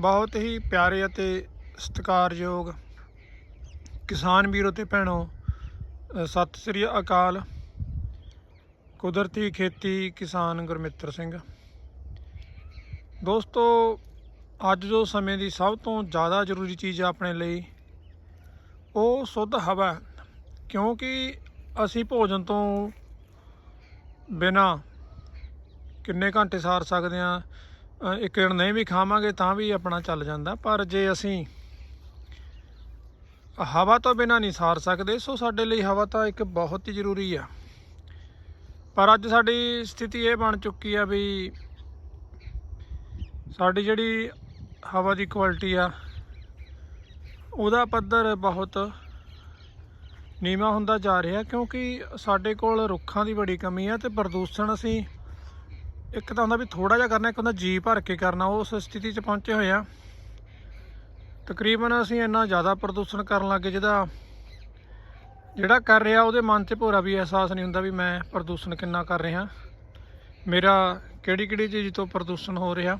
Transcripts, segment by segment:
ਬਹੁਤ ਹੀ ਪਿਆਰੇ ਅਤੇ ਸਤਿਕਾਰਯੋਗ ਕਿਸਾਨ ਵੀਰੋ ਤੇ ਭੈਣੋ ਸਤਿ ਸ੍ਰੀ ਅਕਾਲ। ਕੁਦਰਤੀ ਖੇਤੀ ਕਿਸਾਨ ਗੁਰਮਿੱਤਰ ਸਿੰਘ। ਦੋਸਤੋ, ਅੱਜ ਜੋ ਸਮੇਂ ਦੀ ਸਭ ਤੋਂ ਜ਼ਿਆਦਾ ਜ਼ਰੂਰੀ ਚੀਜ਼ ਆ ਆਪਣੇ ਲਈ, ਉਹ ਸ਼ੁੱਧ ਹਵਾ ਕਿਉਂਕਿ ਅਸੀਂ ਭੋਜਨ ਤੋਂ ਬਿਨਾ ਕਿੰਨੇ ਘੰਟੇ ਸਾਰ ਸਕਦੇ ਆ ਇੱਕ ਦਿਨ ਨਹੀਂ ਵੀ ਖਾਵਾਂਗੇ ਤਾਂ ਵੀ ਆਪਣਾ ਚੱਲ ਜਾਂਦਾ। ਪਰ ਜੇ ਅਸੀਂ ਹਵਾ ਤੋਂ ਬਿਨਾ ਨਹੀਂ ਸਾਰ ਸਕਦੇ, ਸੋ ਸਾਡੇ ਲਈ ਹਵਾ ਤਾਂ ਇੱਕ ਬਹੁਤ ਹੀ ਜ਼ਰੂਰੀ ਆ। ਪਰ ਅੱਜ ਸਾਡੀ ਸਥਿਤੀ ਇਹ ਬਣ ਚੁੱਕੀ ਆ ਵੀ ਸਾਡੀ ਜਿਹੜੀ ਹਵਾ ਦੀ ਕੁਆਲਿਟੀ ਆ, ਉਹਦਾ ਪੱਧਰ ਬਹੁਤ ਨੀਵਾਂ ਹੁੰਦਾ ਜਾ ਰਿਹਾ ਕਿਉਂਕਿ ਸਾਡੇ ਕੋਲ ਰੁੱਖਾਂ ਦੀ ਬੜੀ ਕਮੀ ਆ ਤੇ ਪ੍ਰਦੂਸ਼ਣ ਅਸੀਂ ਇੱਕ ਤਾਂ ਹੁੰਦਾ ਵੀ ਥੋੜਾ ਜਿਹਾ ਕਰਨਾ, ਇੱਕ ਹੁੰਦਾ ਜੀ ਭਰ ਕੇ ਕਰਨਾ ਉਸ ਸਥਿਤੀ 'ਚ ਪਹੁੰਚੇ ਹੋਏ ਆ। ਤਕਰੀਬਨ ਅਸੀਂ ਇੰਨਾ ਜ਼ਿਆਦਾ ਪ੍ਰਦੂਸ਼ਣ ਕਰਨ ਲੱਗੇ ਜਿਹਦਾ ਜਿਹੜਾ ਕਰ ਰਿਹਾ, ਉਹਦੇ ਮਨ 'ਚ ਭੋਰਾ ਵੀ ਅਹਿਸਾਸ ਨਹੀਂ ਹੁੰਦਾ ਵੀ ਮੈਂ ਪ੍ਰਦੂਸ਼ਣ ਕਿੰਨਾ ਕਰ ਰਿਹਾ। ਮੇਰਾ ਕਿਹੜੀ ਕਿਹੜੀ ਚੀਜ਼ ਤੋਂ ਪ੍ਰਦੂਸ਼ਣ ਹੋ ਰਿਹਾ।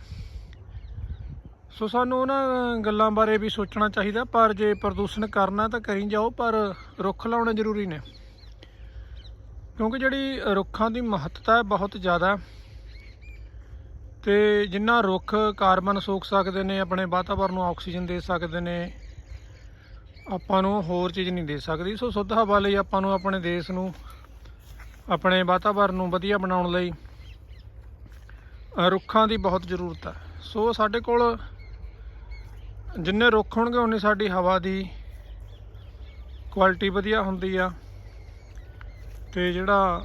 ਸੋ ਸਾਨੂੰ ਉਹਨਾਂ ਗੱਲਾਂ ਬਾਰੇ ਵੀ ਸੋਚਣਾ ਚਾਹੀਦਾ, ਪਰ ਜੇ ਪ੍ਰਦੂਸ਼ਣ ਕਰਨਾ ਤਾਂ ਕਰੀ ਜਾਓ, ਪਰ ਰੁੱਖ ਲਾਉਣੇ ਜ਼ਰੂਰੀ ਨੇ। ਕਿਉਂਕਿ ਜਿਹੜੀ ਰੁੱਖਾਂ ਦੀ ਮਹੱਤਤਾ ਹੈ ਬਹੁਤ ਜ਼ਿਆਦਾ। ਤੇ ਜਿੰਨਾ ਰੁੱਖ ਕਾਰਬਨ ਸੋਖ ਸਕਦੇ ਨੇ, ਆਪਣੇ ਵਾਤਾਵਰਨ ਨੂੰ ਆਕਸੀਜਨ ਦੇ ਸਕਦੇ ਨੇ, ਆਪਾਂ ਨੂੰ ਹੋਰ ਚੀਜ਼ ਨਹੀਂ ਦੇ ਸਕਦੀ। ਸੋ ਸ਼ੁੱਧ ਹਵਾ ਲਈ ਆਪਾਂ ਨੂੰ ਆਪਣੇ ਦੇਸ਼ ਨੂੰ, ਆਪਣੇ ਵਾਤਾਵਰਨ ਨੂੰ ਵਧੀਆ ਬਣਾਉਣ ਲਈ ਰੁੱਖਾਂ ਦੀ ਬਹੁਤ ਜ਼ਰੂਰਤ ਹੈ। ਸੋ ਸਾਡੇ ਕੋਲ ਜਿੰਨੇ ਰੁੱਖ ਹੋਣਗੇ ਉਨੀ ਸਾਡੀ ਹਵਾ ਦੀ ਕੁਆਲਿਟੀ ਵਧੀਆ ਹੁੰਦੀ ਆ। ਤੇ ਜਿਹੜਾ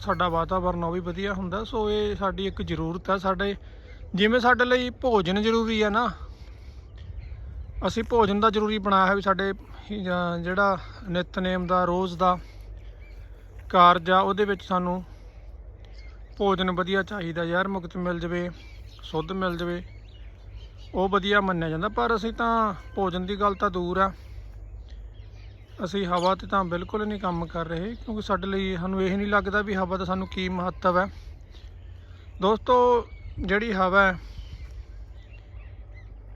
ਸਾਡਾ ਵਾਤਾਵਰਨ ਉਹ ਵੀ ਵਧੀਆ ਹੁੰਦਾ, ਸੋ ਇਹ ਸਾਡੀ ਇੱਕ ਜ਼ਰੂਰਤ ਆ ਸਾਡੇ, ਜਿਵੇਂ ਸਾਡੇ ਲਈ ਭੋਜਨ ਜ਼ਰੂਰੀ ਆ ਨਾ, ਅਸੀਂ ਭੋਜਨ ਦਾ ਜ਼ਰੂਰੀ ਬਣਾਇਆ ਹੈ ਵੀ ਸਾਡੇ ਹੀ ਜਿਹੜਾ ਨਿਤਨੇਮ ਦਾ, ਰੋਜ਼ ਦਾ ਕਾਰਜ ਆ, ਉਹਦੇ ਵਿੱਚ ਸਾਨੂੰ ਭੋਜਨ ਵਧੀਆ ਚਾਹੀਦਾ ਯਾਰ, ਮੁਕਤ ਮਿਲ ਜਵੇ, ਸੁੱਧ ਮਿਲ ਜਵੇ, ਉਹ ਵਧੀਆ ਮੰਨਿਆ ਜਾਂਦਾ, ਪਰ ਅਸੀਂ ਤਾਂ ਭੋਜਨ ਦੀ ਗੱਲ ਤਾਂ ਦੂਰ ਆ। ਅਸੀਂ ਹਵਾ ਤੇ ਤਾਂ ਬਿਲਕੁਲ ਨਹੀਂ ਕੰਮ ਕਰ ਰਹੇ, ਕਿਉਂਕਿ ਸਾਡੇ ਲਈ ਸਾਨੂੰ ਇਹ ਨਹੀਂ ਲੱਗਦਾ ਵੀ ਹਵਾ ਦਾ ਸਾਨੂੰ ਕੀ ਮਹੱਤਵ ਹੈ। ਦੋਸਤੋ, ਜਿਹੜੀ ਹਵਾ ਹੈ,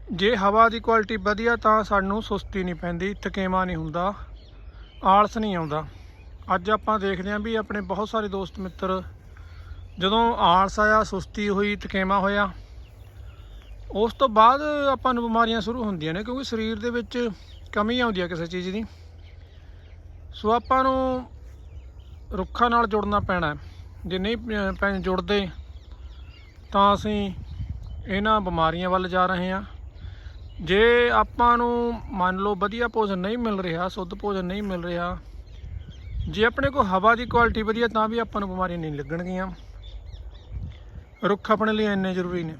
ਜੇ ਹਵਾ ਦੀ ਕੁਆਲਿਟੀ ਵਧੀਆ ਤਾਂ ਸਾਨੂੰ ਸੁਸਤੀ ਨਹੀਂ ਪੈਂਦੀ, ਥਕੇਵਾ ਨਹੀਂ ਹੁੰਦਾ, ਆਲਸ ਨਹੀਂ ਆਉਂਦਾ। ਅੱਜ ਆਪਾਂ ਦੇਖਦੇ ਹਾਂ ਵੀ ਆਪਣੇ ਬਹੁਤ ਸਾਰੇ ਦੋਸਤ ਮਿੱਤਰ, ਜਦੋਂ ਆਲਸ ਆਇਆ, ਸੁਸਤੀ ਹੋਈ, ਥਕੇਵਾ ਹੋਇਆ, ਉਸ ਤੋਂ ਬਾਅਦ ਆਪਾਂ ਨੂੰ ਬਿਮਾਰੀਆਂ ਸ਼ੁਰੂ ਹੁੰਦੀਆਂ ਨੇ, ਕਿਉਂਕਿ ਸਰੀਰ ਦੇ ਵਿੱਚ ਕਮੀ ਆਉਂਦੀ ਹੈ ਕਿਸੇ ਚੀਜ਼ ਦੀ। ਸੋ ਆਪਾਂ ਨੂੰ ਰੁੱਖਾਂ ਨਾਲ ਜੁੜਨਾ ਪੈਣਾ ਜੇ ਨਹੀਂ ਪ- ਪੈ ਜੁੜਦੇ, ਤਾਂ ਅਸੀਂ ਇਹਨਾਂ ਬਿਮਾਰੀਆਂ ਵੱਲ ਜਾ ਰਹੇ ਹਾਂ। ਜੇ ਆਪਾਂ ਨੂੰ ਮੰਨ ਲਓ ਵਧੀਆ ਭੋਜਨ ਨਹੀਂ ਮਿਲ ਰਿਹਾ, ਸ਼ੁੱਧ ਭੋਜਨ ਨਹੀਂ ਮਿਲ ਰਿਹਾ, ਜੇ ਆਪਣੇ ਕੋਲ ਹਵਾ ਦੀ ਕੁਆਲਿਟੀ ਵਧੀਆ, ਤਾਂ ਵੀ ਆਪਾਂ ਨੂੰ ਬਿਮਾਰੀਆਂ ਨਹੀਂ ਲੱਗਣਗੀਆਂ। ਰੁੱਖ ਆਪਣੇ ਲਈ ਇੰਨੇ ਜ਼ਰੂਰੀ ਨੇ।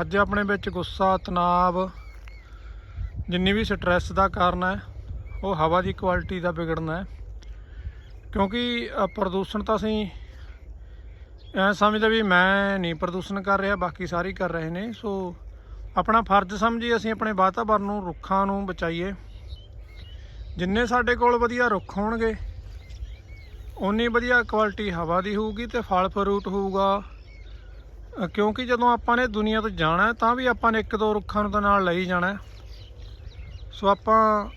ਅੱਜ ਆਪਣੇ ਵਿੱਚ ਗੁੱਸਾ, ਤਣਾਅ, ਜਿੰਨੀ ਵੀ ਸਟ੍ਰੈਸ ਦਾ ਕਾਰਨ ਹੈ ਉਹ ਹਵਾ ਦੀ ਕੁਆਲਿਟੀ ਦਾ ਵਿਗੜਨਾ ਹੈ। ਕਿਉਂਕਿ ਪ੍ਰਦੂਸ਼ਣ ਤਾਂ ਅਸੀਂ ਐ ਸਮਝਦੇ ਵੀ ਮੈਂ ਨਹੀਂ ਪ੍ਰਦੂਸ਼ਣ ਕਰ ਰਿਹਾ, ਬਾਕੀ ਸਾਰੇ ਕਰ ਰਹੇ ਨੇ। ਸੋ, ਆਪਣਾ ਫਰਜ਼ ਸਮਝੀ ਅਸੀਂ ਆਪਣੇ ਵਾਤਾਵਰਨ ਨੂੰ, ਰੁੱਖਾਂ ਨੂੰ ਬਚਾਈਏ। ਜਿੰਨੇ ਸਾਡੇ ਕੋਲ ਵਧੀਆ ਰੁੱਖ ਹੋਣਗੇ ਉਨੀ ਵਧੀਆ ਕੁਆਲਿਟੀ ਹਵਾ ਦੀ ਹੋਊਗੀ ਤੇ ਫਲ ਫਰੂਟ ਹੋਊਗਾ। ਕਿਉਂਕਿ ਜਦੋਂ ਆਪਾਂ ਨੇ ਦੁਨੀਆ ਤੋਂ ਜਾਣਾ ਤਾਂ ਵੀ ਆਪਾਂ ਨੇ ਇੱਕ ਦੋ ਰੁੱਖਾਂ ਨੂੰ ਤਾਂ ਨਾਲ ਲਈ ਜਾਣਾ ਸੋ, ਆਪਾਂ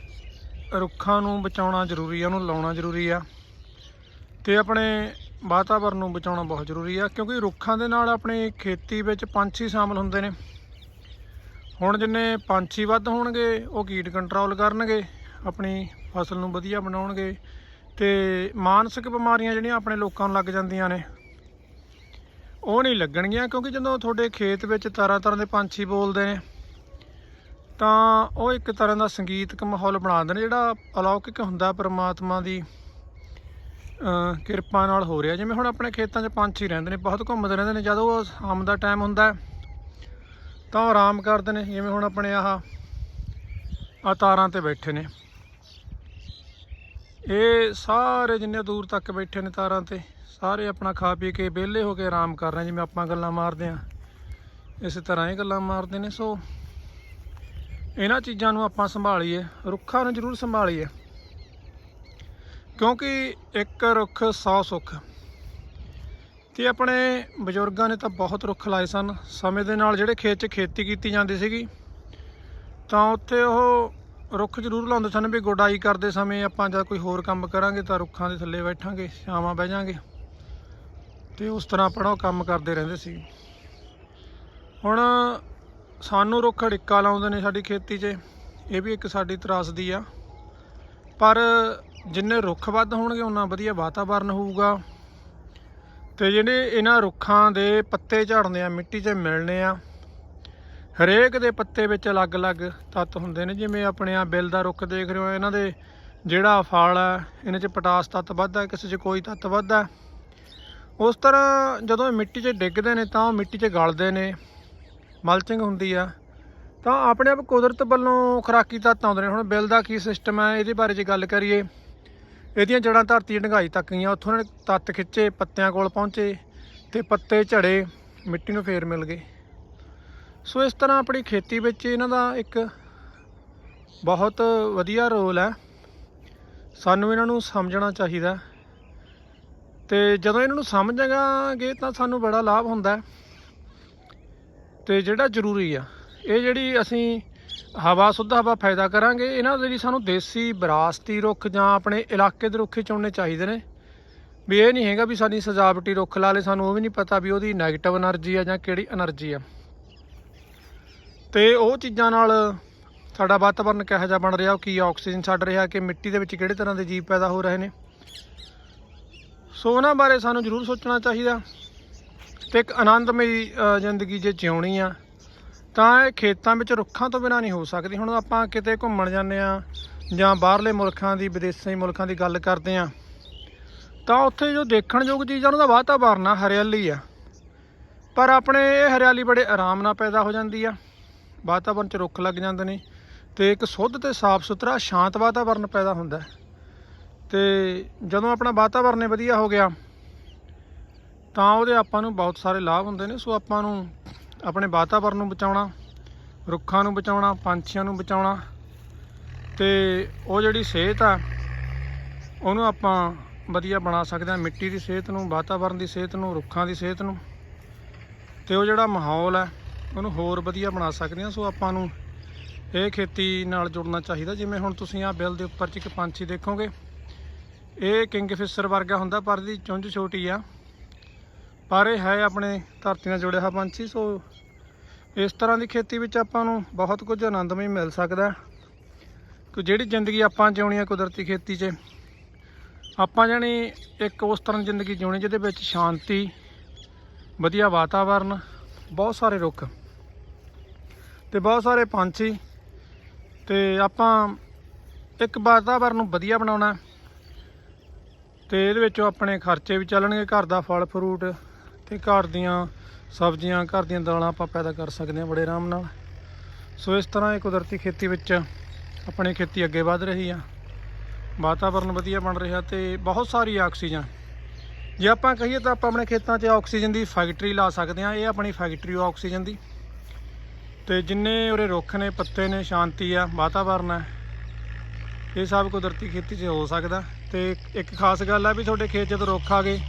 ਰੁੱਖਾਂ ਨੂੰ ਬਚਾਉਣਾ ਜ਼ਰੂਰੀ ਆ, ਉਹਨੂੰ ਲਾਉਣਾ ਜ਼ਰੂਰੀ ਆ ਤੇ ਆਪਣੇ ਵਾਤਾਵਰਨ ਨੂੰ ਬਚਾਉਣਾ ਬਹੁਤ ਜ਼ਰੂਰੀ ਆ, ਕਿਉਂਕਿ ਰੁੱਖਾਂ ਦੇ ਨਾਲ ਆਪਣੇ ਖੇਤੀ ਵਿੱਚ ਪੰਛੀ ਸ਼ਾਮਲ ਹੁੰਦੇ ਨੇ। ਹੁਣ ਜਿੰਨੇ ਪੰਛੀ ਵੱਧ ਹੋਣਗੇ, ਉਹ ਕੀਟ ਕੰਟਰੋਲ ਕਰਨਗੇ, ਆਪਣੀ ਫਸਲ ਨੂੰ ਵਧੀਆ ਬਣਾਉਣਗੇ ਤੇ ਮਾਨਸਿਕ ਬਿਮਾਰੀਆਂ ਜਿਹੜੀਆਂ ਆਪਣੇ ਲੋਕਾਂ ਨੂੰ ਲੱਗ ਜਾਂਦੀਆਂ ਨੇ, ਉਹ ਨਹੀਂ ਲੱਗਣਗੀਆਂ ਕਿਉਂਕਿ ਜਦੋਂ ਤੁਹਾਡੇ ਖੇਤ ਵਿੱਚ ਤਰ੍ਹਾਂ ਤਰ੍ਹਾਂ ਦੇ ਪੰਛੀ ਬੋਲਦੇ ਨੇ ਤਾਂ ਉਹ ਇੱਕ ਤਰ੍ਹਾਂ ਦਾ ਸੰਗੀਤਕ ਮਾਹੌਲ ਬਣਾ ਦਿੰਦੇ ਨੇ, ਜਿਹੜਾ ਅਲੌਕਿਕ ਹੁੰਦਾ ਪਰਮਾਤਮਾ ਦੀ ਕਿਰਪਾ ਨਾਲ ਹੋ ਰਿਹਾ। ਜਿਵੇਂ ਹੁਣ ਆਪਣੇ ਖੇਤਾਂ 'ਚ ਪੰਛੀ ਰਹਿੰਦੇ ਨੇ, ਬਹੁਤ ਘੁੰਮਦੇ ਰਹਿੰਦੇ ਨੇ, ਜਦੋਂ ਉਹ ਸ਼ਾਮ ਦਾ ਟਾਈਮ ਹੁੰਦਾ ਤਾਂ ਉਹ ਆਰਾਮ ਕਰਦੇ ਨੇ। ਜਿਵੇਂ ਹੁਣ ਆਪਣੇ ਆਹ ਆ ਤਾਰਾਂ ਤੇ ਬੈਠੇ ਨੇ। ਇਹ ਸਾਰੇ ਜਿੰਨੇ ਦੂਰ ਤੱਕ ਬੈਠੇ ਨੇ ਤਾਰਾਂ ਤੇ, ਸਾਰੇ ਆਪਣਾ ਖਾ ਪੀ ਕੇ ਵਿਹਲੇ ਹੋ ਕੇ ਆਰਾਮ ਕਰ ਰਹੇ ਜਿਵੇਂ ਆਪਾਂ ਗੱਲਾਂ ਮਾਰਦੇ ਆ ਇਸੇ ਤਰ੍ਹਾਂ ਹੀ ਗੱਲਾਂ ਮਾਰਦੇ ਨੇ। ਸੋ ਇਹਨਾਂ ਚੀਜ਼ਾਂ ਨੂੰ ਆਪਾਂ ਸੰਭਾਲੀਏ, ਰੁੱਖਾਂ ਨੂੰ ਜ਼ਰੂਰ ਸੰਭਾਲੀਏ। ਕਿਉਂਕਿ ਇੱਕ ਰੁੱਖ 100 ਸੁੱਖ। ਤੇ ਆਪਣੇ ਬਜ਼ੁਰਗਾਂ ਨੇ ਤਾਂ ਬਹੁਤ ਰੁੱਖ ਲਾਏ ਸਨ। ਸਮੇਂ ਦੇ ਨਾਲ ਜਿਹੜੇ ਖੇਤ 'ਚ ਖੇਤੀ ਕੀਤੀ ਜਾਂਦੀ ਸੀਗੀ, ਤਾਂ ਉੱਥੇ ਉਹ ਰੁੱਖ ਜ਼ਰੂਰ ਲਾਉਂਦੇ ਸਨ ਵੀ ਗੁਡਾਈ ਕਰਦੇ ਸਮੇਂ ਆਪਾਂ ਜਦ ਕੋਈ ਹੋਰ ਕੰਮ ਕਰਾਂਗੇ ਤਾਂ ਰੁੱਖਾਂ ਦੇ ਥੱਲੇ ਬੈਠਾਂਗੇ, ਛਾਵਾਂ ਬਹਿ ਜਾਾਂਗੇ। ਤੇ ਉਸ ਤਰ੍ਹਾਂ ਆਪਣਾ ਉਹ ਕੰਮ ਕਰਦੇ ਰਹਿੰਦੇ ਸੀ। ਹੁਣ ਸਾਨੂੰ ਰੁੱਖ ਅੜਿੱਕਾ ਲਾਉਂਦੇ ਨੇ ਸਾਡੀ ਖੇਤੀ 'ਚ, ਇਹ ਵੀ ਇੱਕ ਸਾਡੀ ਤਰਾਸਦੀ ਆ। ਪਰ ਜਿੰਨੇ ਰੁੱਖ ਵੱਧ ਹੋਣਗੇ ਉਨਾ ਵਧੀਆ ਵਾਤਾਵਰਨ ਹੋਊਗਾ। ਤੇ ਜਿਹੜੇ ਇਹਨਾਂ ਰੁੱਖਾਂ ਦੇ ਪੱਤੇ ਝੜਨੇ ਆ, ਮਿੱਟੀ 'ਚ ਮਿਲਣੇ ਆ, ਹਰੇਕ ਦੇ ਪੱਤੇ ਵਿੱਚ ਅਲੱਗ-ਅਲੱਗ ਤੱਤ ਹੁੰਦੇ ਨੇ। ਜਿਵੇਂ ਆਪਣੇ ਆ ਬਿੱਲ ਦਾ ਰੁੱਖ ਦੇਖ ਰਹੇ ਹੋ, ਇਹਨਾਂ ਦੇ ਜਿਹੜਾ ਫਲ ਆ, ਇਹਨਾਂ 'ਚ ਪੋਟਾਸ ਤੱਤ ਵੱਧਦਾ ਕਿਸੇ 'ਚ ਕੋਈ ਤੱਤ ਵੱਧਦਾ ਉਸ ਤਰ੍ਹਾਂ ਜਦੋਂ ਮਿੱਟੀ 'ਚ ਡਿੱਗਦੇ ਨੇ, ਤਾਂ ਉਹ ਮਿੱਟੀ 'ਚ ਗਲਦੇ ਨੇ। ਮਲਚਿੰਗ ਹੁੰਦੀ ਆ। ਤਾਂ ਆਪਣੇ ਆਪ ਕੁਦਰਤ ਵੱਲੋਂ ਖੁਰਾਕੀ ਤੱਤ ਆਉਂਦੇ ਨੇ। ਹੁਣ ਬਿੱਲ ਦਾ ਕੀ ਸਿਸਟਮ ਹੈ ਇਹਦੇ ਬਾਰੇ ਜੇ ਗੱਲ ਕਰੀਏ, ਇਹਦੀਆਂ ਜੜਾਂ ਧਰਤੀ ਦੀ ਡੰਗਾਈ ਤੱਕ ਗਈਆਂ। ਉੱਥੋਂ ਇਹਨਾਂ ਨੇ ਤੱਤ ਖਿੱਚੇ, ਪੱਤਿਆਂ ਕੋਲ ਪਹੁੰਚੇ ਤੇ ਪੱਤੇ ਝੜੇ, ਮਿੱਟੀ ਨੂੰ ਫੇਰ ਮਿਲ ਗਏ। ਸੋ ਇਸ ਤਰ੍ਹਾਂ ਆਪਣੀ ਖੇਤੀ ਵਿੱਚ ਇਹਨਾਂ ਦਾ ਇੱਕ ਬਹੁਤ ਵਧੀਆ ਰੋਲ ਹੈ ਸਾਨੂੰ ਇਹਨਾਂ ਨੂੰ ਸਮਝਣਾ ਚਾਹੀਦਾ। ਤੇ ਜਦੋਂ ਇਹਨਾਂ ਨੂੰ ਸਮਝਾਂਗੇ ਤਾਂ ਸਾਨੂੰ ਬੜਾ ਲਾਭ ਹੁੰਦਾ। ਹੈ। ਤੇ ਜਿਹੜਾ ਜ਼ਰੂਰੀ ਆ, ਇਹ ਜਿਹੜੀ ਅਸੀਂ ਹਵਾ, ਸੁੱਧ ਹਵਾ ਫਾਇਦਾ ਕਰਾਂਗੇ, ਇਹਨਾਂ ਦੇ ਲਈ ਸਾਨੂੰ ਦੇਸੀ ਵਿਰਾਸਤੀ ਰੁੱਖ ਜਾਂ ਆਪਣੇ ਇਲਾਕੇ ਦੇ ਰੁੱਖ ਚੁਣਨੇ ਚਾਹੀਦੇ ਨੇ। ਵੀ ਇਹ ਨਹੀਂ ਹੈਗਾ ਵੀ ਸਾਡੀ ਸਜਾਵਟੀ ਰੁੱਖ ਲਾ ਲੇ ਸਾਨੂੰ ਉਹ ਵੀ ਨਹੀਂ ਪਤਾ ਵੀ ਉਹਦੀ ਨੈਗੇਟਿਵ એનર્ਜੀ ਆ ਜਾਂ ਕਿਹੜੀ એનર્ਜੀ ਆ। ਤੇ ਉਹ ਚੀਜ਼ਾਂ ਨਾਲ ਸਾਡਾ ਵਾਤਾਵਰਨ ਕਿਹੋ ਜਿਹਾ ਬਣ ਰਿਹਾ, ਉਹ ਕੀ ਆਕਸੀਜਨ ਛੱਡ ਰਿਹਾ, ਕਿ ਮਿੱਟੀ ਦੇ ਵਿੱਚ ਕਿਹੜੇ ਤਰ੍ਹਾਂ ਦੇ ਜੀਵ ਪੈਦਾ ਹੋ ਰਹੇ ਨੇ। ਸੋ ਉਹਨਾਂ ਬਾਰੇ ਸਾਨੂੰ ਜ਼ਰੂਰ ਸੋਚਣਾ ਚਾਹੀਦਾ। ਤੇ ਇੱਕ ਆਨੰਦਮਈ ਜ਼ਿੰਦਗੀ ਜੇ ਜਿਉਣੀ ਆ, ਤਾਂ ਇਹ ਖੇਤਾਂ ਵਿੱਚ ਰੁੱਖਾਂ ਤੋਂ ਬਿਨਾਂ ਨਹੀਂ ਹੋ ਸਕਦੀ। ਹੁਣ ਆਪਾਂ ਕਿਤੇ ਘੁੰਮਣ ਜਾਂਦੇ ਆ ਜਾਂ ਬਾਹਰਲੇ ਮੁਲਕਾਂ ਦੀ, ਵਿਦੇਸ਼ੀ ਮੁਲਕਾਂ ਦੀ ਗੱਲ ਕਰਦੇ ਆ, ਤਾਂ ਉੱਥੇ ਜੋ ਦੇਖਣਯੋਗ ਚੀਜ਼ ਆ ਉਹਨਾਂ ਦਾ ਵਾਤਾਵਰਨ ਆ, ਹਰਿਆਲੀ ਆ। ਪਰ ਆਪਣੇ ਇਹ ਹਰਿਆਲੀ ਬੜੇ ਆਰਾਮ ਨਾਲ ਪੈਦਾ ਹੋ ਜਾਂਦੀ ਆ। ਵਾਤਾਵਰਨ 'ਚ ਰੁੱਖ ਲੱਗ ਜਾਂਦੇ ਨੇ ਤੇ ਇੱਕ ਸ਼ੁੱਧ ਤੇ ਸਾਫ਼ ਸੁਥਰਾ, ਸ਼ਾਂਤ ਵਾਤਾਵਰਨ ਪੈਦਾ ਹੁੰਦਾ। ਹੈ। ਤੇ ਜਦੋਂ ਆਪਣਾ ਵਾਤਾਵਰਨ ਹੀ ਵਧੀਆ ਹੋ ਗਿਆ ਤਾਂ ਉਹਦੇ ਆਪਾਂ ਨੂੰ ਬਹੁਤ ਸਾਰੇ ਲਾਭ ਹੁੰਦੇ ਨੇ। ਸੋ ਆਪਾਂ ਨੂੰ ਆਪਣੇ ਵਾਤਾਵਰਨ ਨੂੰ ਬਚਾਉਣਾ, ਰੁੱਖਾਂ ਨੂੰ ਬਚਾਉਣਾ, ਪੰਛੀਆਂ ਨੂੰ ਬਚਾਉਣਾ ਤੇ ਉਹ ਜਿਹੜੀ ਸਿਹਤ ਆ, ਉਹਨੂੰ ਆਪਾਂ ਵਧੀਆ ਬਣਾ ਸਕਦੇ ਹਾਂ। ਮਿੱਟੀ ਦੀ ਸਿਹਤ ਨੂੰ, ਵਾਤਾਵਰਨ ਦੀ ਸਿਹਤ ਨੂੰ, ਰੁੱਖਾਂ ਦੀ ਸਿਹਤ ਨੂੰ ਤੇ ਉਹ ਜਿਹੜਾ ਮਾਹੌਲ ਹੈ ਉਹਨੂੰ ਹੋਰ ਵਧੀਆ ਬਣਾ ਸਕਦੇ ਹਾਂ। ਸੋ ਆਪਾਂ ਨੂੰ ਇਹ ਖੇਤੀ ਨਾਲ ਜੁੜਨਾ ਚਾਹੀਦਾ। ਜਿਵੇਂ ਹੁਣ ਤੁਸੀਂ ਆਹ ਬਿੱਲ ਦੇ ਉੱਪਰ 'ਚ ਇੱਕ ਪੰਛੀ ਦੇਖੋਗੇ, ਇਹ ਕਿੰਗਫਿਸ਼ਰ ਵਰਗਾ ਹੁੰਦਾ, ਪਰ ਇਹਦੀ ਚੁੰਝ ਛੋਟੀ ਆ। ਪਰ ਇਹ ਹੈ ਆਪਣੇ ਧਰਤੀ ਨਾਲ ਜੁੜਿਆ ਹੋਇਆ ਪੰਛੀ, ਸੋ ਇਸ ਤਰ੍ਹਾਂ ਦੀ ਖੇਤੀ ਵਿੱਚ ਆਪਾਂ ਨੂੰ ਬਹੁਤ ਕੁਝ ਆਨੰਦਮਈ ਮਿਲ ਸਕਦਾ ਹੈ। ਕਿ ਜਿਹੜੀ ਜ਼ਿੰਦਗੀ ਆਪਾਂ ਜਿਉਣੀ ਆ ਕੁਦਰਤੀ ਖੇਤੀ 'ਚ, ਆਪਾਂ ਜਾਣੀ ਇੱਕ ਉਸ ਤਰ੍ਹਾਂ ਦੀ ਜ਼ਿੰਦਗੀ ਜਿਉਣੀ ਜਿਹਦੇ ਵਿੱਚ ਸ਼ਾਂਤੀ, ਵਧੀਆ ਵਾਤਾਵਰਨ, ਬਹੁਤ ਸਾਰੇ ਰੁੱਖ ਤੇ ਬਹੁਤ ਸਾਰੇ ਪੰਛੀ ਤੇ ਆਪਾਂ ਇੱਕ ਵਾਤਾਵਰਨ ਨੂੰ ਵਧੀਆ ਬਣਾਉਣਾ ਤੇ ਇਹਦੇ ਵਿੱਚੋਂ ਆਪਣੇ ਖਰਚੇ ਵੀ ਚੱਲਣਗੇ, ਘਰ ਦਾ ਫਲ ਫਰੂਟ ਤੇ ਘਰ ਦੀਆਂ ਸਬਜ਼ੀਆਂ, ਘਰ ਦੀਆਂ ਦਾਲਾਂ ਆਪਾਂ ਪੈਦਾ ਕਰ ਸਕਦੇ ਹਾਂ ਬੜੇ ਆਰਾਮ ਨਾਲ। ਸੋ ਇਸ ਤਰ੍ਹਾਂ ਇਹ ਕੁਦਰਤੀ ਖੇਤੀ ਵਿੱਚ ਆਪਣੀ ਖੇਤੀ ਅੱਗੇ ਵਧ ਰਹੀ ਆ। ਵਾਤਾਵਰਨ ਵਧੀਆ ਬਣ ਰਿਹਾ ਤੇ ਬਹੁਤ ਸਾਰੀ ਆਕਸੀਜਨ। ਜੇ ਆਪਾਂ ਕਹੀਏ ਤਾਂ ਆਪਾਂ ਆਪਣੇ ਖੇਤਾਂ 'ਚ ਆਕਸੀਜਨ ਦੀ ਫੈਕਟਰੀ ਲਾ ਸਕਦੇ ਹਾਂ, ਇਹ ਆਪਣੀ ਫੈਕਟਰੀ ਓ ਆਕਸੀਜਨ ਦੀ। ਤੇ ਜਿੰਨੇ ਉਰੇ ਰੁੱਖ ਨੇ, ਪੱਤੇ ਨੇ, ਸ਼ਾਂਤੀ ਆ, ਵਾਤਾਵਰਨ ਹੈ ਇਹ ਸਭ ਕੁਦਰਤੀ ਖੇਤੀ 'ਚ ਹੋ ਸਕਦਾ। ਤੇ ਇੱਕ ਖਾਸ ਗੱਲ ਆ ਵੀ ਤੁਹਾਡੇ ਖੇਤ ਜਦੋਂ ਰੁੱਖ ਆ ਗਏ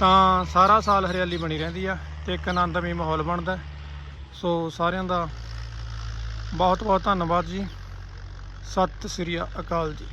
ਤਾਂ ਸਾਰਾ ਸਾਲ ਹਰਿਆਲੀ ਬਣੀ ਰਹਿੰਦੀ ਆ ਤੇ ਇੱਕ ਆਨੰਦਮਈ ਮਾਹੌਲ ਬਣਦਾ ਸੋ ਸਾਰਿਆਂ ਦਾ ਬਹੁਤ ਬਹੁਤ ਧੰਨਵਾਦ ਜੀ। ਸਤਿ ਸ੍ਰੀ ਅਕਾਲ ਜੀ।